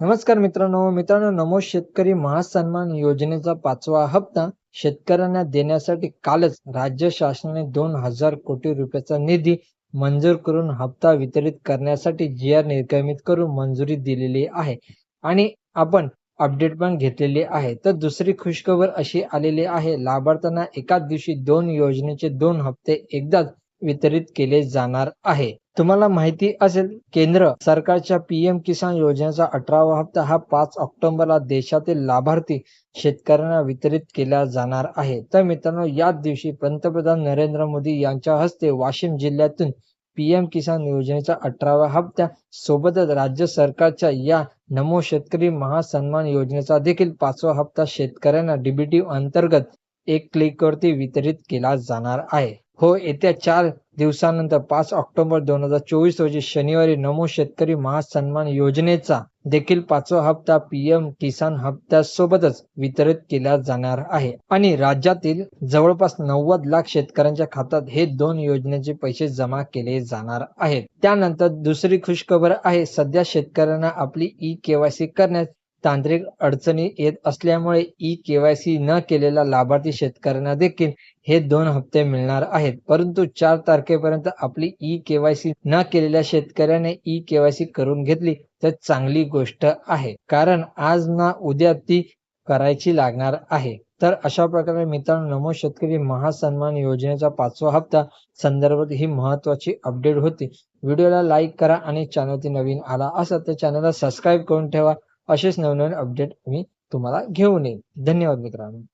नमस्कार मित्रांनो मित्रांनो नमो शेतकरी महासन्मान योजनेचा पाचवा हप्ता शेतकऱ्यांना देण्यासाठी कालच राज्य शासनाने दोन हजार कोटी रुपयाचा निधी मंजूर करून हप्ता वितरित करण्यासाठी जी आर निर्गमित करून मंजुरी दिलेली आहे. आणि आपण अपडेट पण घेतलेली आहे. तर दुसरी खुशखबर अशी आलेली आहे लाभार्थ्यांना एकाच दिवशी दोन योजनेचे दोन हप्ते एकदाच वितरित केले जाणार आहे. तुम्हाला माहिती असेल केंद्र सरकारच्या पीएम किसान योजनेचा अठरावा हप्ता हा पाच ऑक्टोबरला देशातील लाभार्थी शेतकऱ्यांना वितरित केला जाणार आहे. तर मित्रांनो याच दिवशी पंतप्रधान नरेंद्र मोदी यांच्या हस्ते वाशिम जिल्ह्यातून पीएम किसान योजनेच्या अठराव्या हप्त्या सोबतच राज्य सरकारच्या या नमो शेतकरी महासन्मान योजनेचा देखील पाचवा हप्ता शेतकऱ्यांना डीबीटी अंतर्गत एक क्लिकवरती वितरित केला जाणार आहे. हो येत्या चार दिवसानंतर पाच ऑक्टोबर दोन हजार चोवीस रोजी शनिवारी नमो शेतकरी महासन्मान योजनेचा देखील पाचवा हप्ता पीएम किसान हप्त्यासोबतच वितरित केला जाणार आहे. आणि राज्यातील जवळपास नव्वद लाख शेतकऱ्यांच्या खात्यात हे दोन योजनेचे पैसे जमा केले जाणार आहेत. त्यानंतर दुसरी खुशखबर आहे सध्या शेतकऱ्यांना आपली ई केवायसी करण्यास तांत्रिक अडचणी येत असल्यामुळे ई केवायसी न केलेल्या लाभार्थी शेतकऱ्यांना देखील हे दोन हप्ते मिळणार आहेत. परंतु चार तारखेपर्यंत आपली ई केवायसी न केलेल्या शेतकऱ्याने ई केवायसी करून घेतली तर चांगली गोष्ट आहे. कारण आज ना उद्या ती करायची लागणार आहे. तर अशा प्रकारे मित्रांनो नमो शेतकरी महासन्मान योजनेचा पाचवा हप्ता संदर्भात ही महत्वाची अपडेट होती. व्हिडिओला लाईक करा आणि चॅनलची नवीन आला असा तर चॅनलला सबस्क्राईब करून ठेवा. असेच नवनवीन अपडेट मी तुम्हाला घेऊन येईल धन्यवाद मित्रांनो.